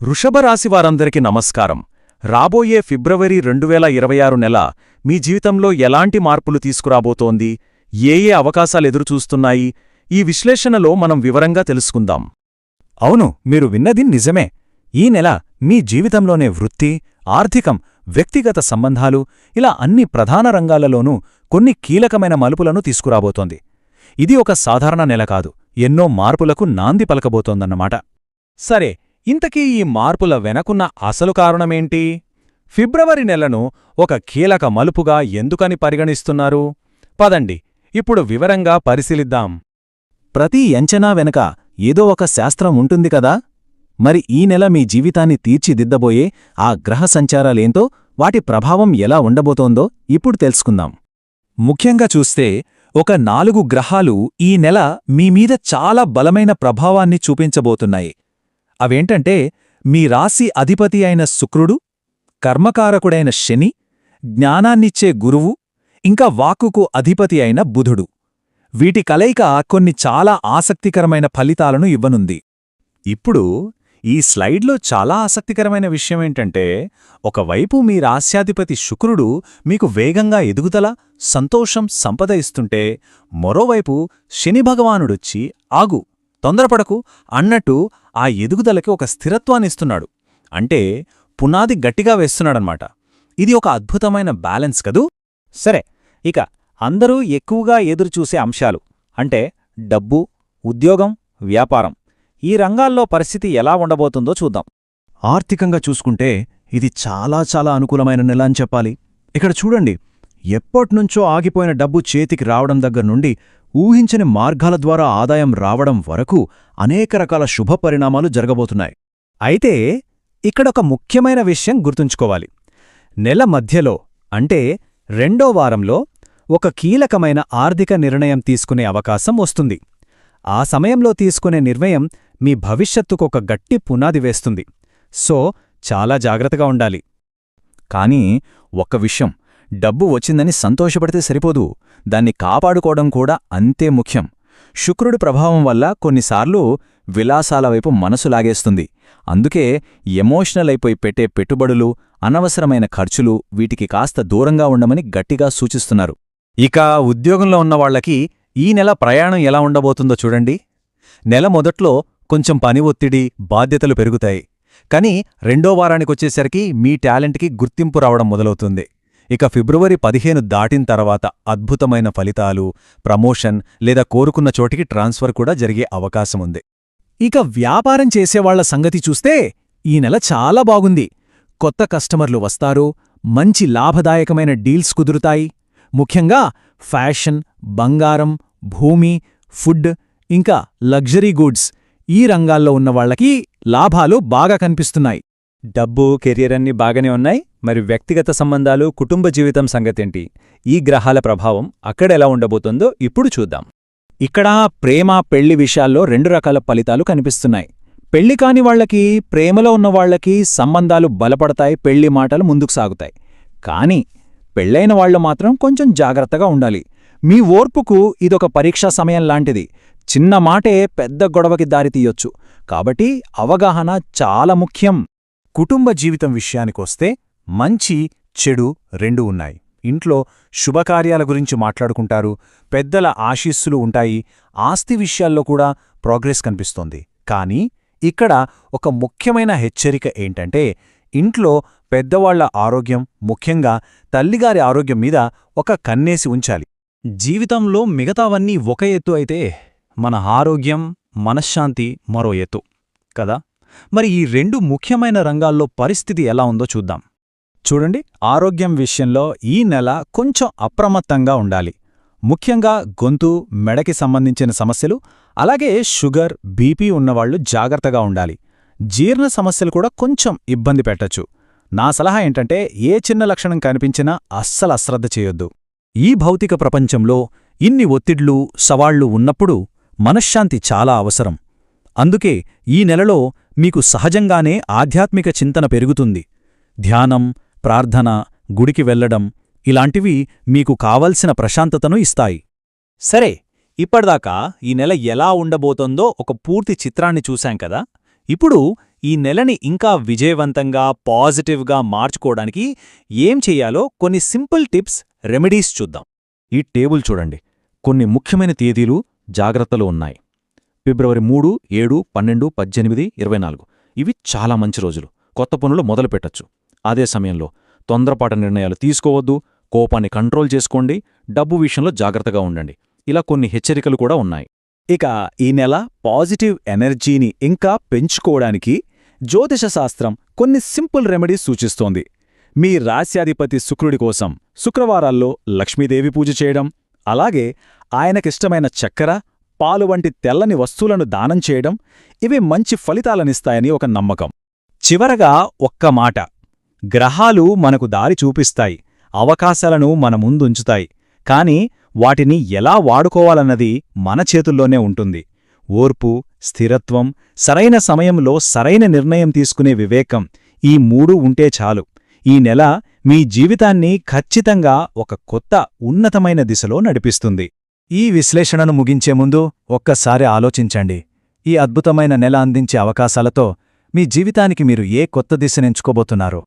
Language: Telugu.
వృషభరాశివారందరికీ నమస్కారం. రాబోయే ఫిబ్రవరి రెండు వేల ఇరవై ఆరు నెల మీ జీవితంలో ఎలాంటి మార్పులు తీసుకురాబోతోంది? ఏ ఏ అవకాశాలు ఎదురుచూస్తున్నాయి? ఈ విశ్లేషణలో మనం వివరంగా తెలుసుకుందాం. అవును మీరు విన్నది నిజమే. ఈ నెల మీ జీవితంలోనే వృత్తి ఆర్థికం వ్యక్తిగత సంబంధాలు ఇలా అన్ని ప్రధాన రంగాలలోనూ కొన్ని కీలకమైన మలుపులను తీసుకురాబోతోంది. ఇది ఒక సాధారణ నెల కాదు. ఎన్నో మార్పులకు నాంది పలకబోతోందన్నమాట. సరే ఇంతకీ ఈ మార్పుల వెనకున్న అసలు కారణమేంటి? ఫిబ్రవరి నెలను ఒక కీలక మలుపుగా ఎందుకని పరిగణిస్తున్నారు? పదండి ఇప్పుడు వివరంగా పరిశీలిద్దాం. ప్రతి ఎంచనా వెనక ఏదో ఒక శాస్త్రం ఉంటుంది కదా? మరి ఈ నెల మీ జీవితాన్ని తీర్చిదిద్దబోయే ఆ గ్రహ సంచారాలేంతో వాటి ప్రభావం ఎలా ఉండబోతోందో ఇప్పుడు తెలుసుకుందాం. ముఖ్యంగా చూస్తే ఒక నాలుగు గ్రహాలు ఈ నెల మీమీద చాలా బలమైన ప్రభావాన్ని చూపించబోతున్నాయి. అవేంటంటే మీ రాశి అధిపతి అయిన శుక్రుడు కర్మకారకుడైన శని జ్ఞానాన్నిచ్చే గురువు ఇంకా వాక్కుకు అధిపతి అయిన బుధుడు. వీటి కలయిక కొన్ని చాలా ఆసక్తికరమైన ఫలితాలను ఇవ్వనుంది. ఇప్పుడు ఈ స్లైడ్లో చాలా ఆసక్తికరమైన విషయమేంటంటే ఒకవైపు మీ రాస్యాధిపతి శుక్రుడు మీకు వేగంగా ఎదుగుదల సంతోషం సంపద ఇస్తుంటే మరోవైపు శని భగవానుడొచ్చి ఆగు తొందరపడకు అన్నట్టు ఆ ఎదుగుదలకి ఒక స్థిరత్వాన్నిస్తున్నాడు అంటే పునాది గట్టిగా వేస్తున్నాడనమాట ఇది ఒక అద్భుతమైన బ్యాలెన్స్ కదూ? సరే ఇక అందరూ ఎక్కువగా ఎదురుచూసే అంశాలు. అంటే డబ్బు ఉద్యోగం వ్యాపారం. ఈ రంగాల్లో పరిస్థితి ఎలా ఉండబోతుందో చూద్దాం. ఆర్థికంగా చూసుకుంటే ఇది చాలా చాలా అనుకూలమైన నెల అని చెప్పాలి. ఇక్కడ చూడండి ఎప్పట్నుంచో ఆగిపోయిన డబ్బు చేతికి రావడం దగ్గర నుండి ఊహించని మార్గాల ద్వారా ఆదాయం రావడం వరకు అనేక రకాల శుభ పరిణామాలు జరగబోతున్నాయి. అయితే ఇక్కడొక ముఖ్యమైన విషయం గుర్తుంచుకోవాలి. నెల మధ్యలో అంటే రెండో వారంలో ఒక కీలకమైన ఆర్థిక నిర్ణయం తీసుకునే అవకాశం వస్తుంది. ఆ సమయంలో తీసుకునే నిర్ణయం మీ భవిష్యత్తుకొక గట్టి పునాది వేస్తుంది. సో చాలా జాగ్రత్తగా ఉండాలి. కానీ ఒక్క విషయం డబ్బు వచ్చిందని సంతోషపడితే సరిపోదు. దాన్ని కాపాడుకోవడం కూడా అంతే ముఖ్యం. శుక్రుడి ప్రభావం వల్ల కొన్నిసార్లు విలాసాల వైపు మనసు లాగేస్తుంది. అందుకే ఎమోషనల్ అయిపోయి పెట్టే పెట్టుబడులు అనవసరమైన ఖర్చులు వీటికి కాస్త దూరంగా ఉండమని గట్టిగా సూచిస్తున్నారు. ఇక ఉద్యోగంలో ఉన్నవాళ్ళకి ఈ నెల ప్రయాణం ఎలా ఉండబోతుందో చూడండి. నెల మొదట్లో కొంచెం పని ఒత్తిడి బాధ్యతలు పెరుగుతాయి. కానీ రెండో వారానికొచ్చేసరికి మీ టాలెంట్కి గుర్తింపు రావడం మొదలవుతుంది. ఇక ఫిబ్రవరి పదిహేను దాటిన తర్వాత అద్భుతమైన ఫలితాలు ప్రమోషన్ లేదా కోరుకున్న చోటికి ట్రాన్స్ఫర్ కూడా జరిగే అవకాశముంది ఇక వ్యాపారం చేసేవాళ్ళ సంగతి చూస్తే ఈ నెల చాలా బాగుంది. కొత్త కస్టమర్లు వస్తారు మంచి లాభదాయకమైన డీల్స్ కుదురుతాయి. ముఖ్యంగా ఫ్యాషన్ బంగారం భూమి ఫుడ్ ఇంకా లగ్జరీ గూడ్స్ ఈ రంగాల్లో ఉన్నవాళ్ళకి లాభాలు బాగా కనిపిస్తున్నాయి. డబ్బు కెరియర్ అన్నీ బాగానే ఉన్నాయి. మరి వ్యక్తిగత సంబంధాలు కుటుంబ జీవితం సంగతేంటి? ఈ గ్రహాల ప్రభావం అక్కడెలా ఉండబోతుందో ఇప్పుడు చూద్దాం. ఇక్కడ ప్రేమ పెళ్ళి విషయాల్లో రెండు రకాల ఫలితాలు కనిపిస్తున్నాయి. పెళ్ళి కాని వాళ్ళకి ప్రేమలో ఉన్నవాళ్ళకి సంబంధాలు బలపడతాయి పెళ్ళి మాటలు ముందుకు సాగుతాయి. కానీ పెళ్ళైన వాళ్ళు మాత్రం కొంచెం జాగ్రత్తగా ఉండాలి. మీ ఓర్పుకు ఇదొక పరీక్షా సమయం లాంటిది. చిన్న మాటే పెద్ద గొడవకి దారితీయొచ్చు కాబట్టి అవగాహన చాలా ముఖ్యం. కుటుంబ జీవితం విషయానికొస్తే మంచి చెడు రెండూ ఉన్నాయి. ఇంట్లో శుభకార్యాల గురించి మాట్లాడుకుంటారు పెద్దల ఆశీస్సులు ఉంటాయి ఆస్తి విషయాల్లో కూడా ప్రోగ్రెస్ కనిపిస్తోంది. కానీ ఇక్కడ ఒక ముఖ్యమైన హెచ్చరిక ఏంటంటే ఇంట్లో పెద్దవాళ్ళ ఆరోగ్యం ముఖ్యంగా తల్లిగారి ఆరోగ్యం మీద ఒక కన్నేసి ఉంచాలి. జీవితంలో మిగతావన్నీ ఒక ఎత్తు అయితే మన ఆరోగ్యం మనశ్శాంతి మరో ఎత్తు కదా? మరి ఈ రెండు ముఖ్యమైన రంగాల్లో పరిస్థితి ఎలా ఉందో చూద్దాం. చూడండి ఆరోగ్యం విషయంలో ఈ నెల కొంచెం అప్రమత్తంగా ఉండాలి. ముఖ్యంగా గొంతు మెడకి సంబంధించిన సమస్యలు అలాగే షుగర్ బీపీ ఉన్నవాళ్ళు జాగ్రత్తగా ఉండాలి. జీర్ణ సమస్యలు కూడా కొంచెం ఇబ్బంది పెట్టచ్చు. నా సలహా ఏంటంటే ఏ చిన్న లక్షణం కనిపించినా అస్సలు అశ్రద్ధ చేయొద్దు. ఈ భౌతిక ప్రపంచంలో ఇన్ని ఒత్తిడ్లు సవాళ్ళు ఉన్నప్పుడు మనశ్శాంతి చాలా అవసరం. అందుకే ఈ నెలలో మీకు సహజంగానే ఆధ్యాత్మిక చింతన పెరుగుతుంది. ధ్యానం ప్రార్థన గుడికి వెళ్ళడం ఇలాంటివి మీకు కావలసిన ప్రశాంతతను ఇస్తాయి. సరే ఇప్పటిదాకా ఈ నెల ఎలా ఉండబోతోందో ఒక పూర్తి చిత్రాన్ని చూశాం కదా? ఇప్పుడు ఈ నెలని ఇంకా విజయవంతంగా పాజిటివ్గా మార్చుకోవడానికి ఏం చెయ్యాలో కొన్ని సింపుల్ టిప్స్ రెమెడీస్ చూద్దాం. ఈ టేబుల్ చూడండి. కొన్ని ముఖ్యమైన తేదీలు జాగ్రత్తలు ఉన్నాయి. ఫిబ్రవరి మూడు ఏడు పన్నెండు పద్దెనిమిది ఇరవై నాలుగు. ఇవి చాలా మంచి రోజులు. కొత్త పనులు మొదలు పెట్టచ్చు అదే సమయంలో తొందరపాట నిర్ణయాలు తీసుకోవద్దు కోపాన్ని కంట్రోల్ చేసుకోండి డబ్బు విషయంలో జాగ్రత్తగా ఉండండి. ఇలా కొన్ని హెచ్చరికలు కూడా ఉన్నాయి. ఇక ఈ నెల పాజిటివ్ ఎనర్జీని ఇంకా పెంచుకోవడానికి జ్యోతిషశాస్త్రం కొన్ని సింపుల్ రెమెడీస్ సూచిస్తోంది. మీ రాశ్యాధిపతి శుక్రుడి కోసం శుక్రవారాల్లో లక్ష్మీదేవి పూజ చేయడం అలాగే ఆయనకిష్టమైన చక్కెర పాలు వంటి తెల్లని వస్తువులను దానం చేయడం ఇవి మంచి ఫలితాలనిస్తాయని ఒక నమ్మకం. చివరగా ఒక్క మాట. గ్రహాలు మనకు దారి చూపిస్తాయి అవకాశాలను మన ముందుంచుతాయి. కాని వాటిని ఎలా వాడుకోవాలన్నది మన చేతుల్లోనే ఉంటుంది. ఓర్పు స్థిరత్వం సరైన సమయంలో సరైన నిర్ణయం తీసుకునే వివేకం ఈ మూడు ఉంటే చాలు. ఈ నెల మీ జీవితాన్ని ఖచ్చితంగా ఒక కొత్త ఉన్నతమైన దిశలో నడిపిస్తుంది. ఈ విశ్లేషణను ముగించే ముందు ఒక్కసారి ఆలోచించండి. ఈ అద్భుతమైన నెల అందించే అవకాశాలతో మీ జీవితానికి మీరు ఏ కొత్త దిశనెంచుకోబోతున్నారో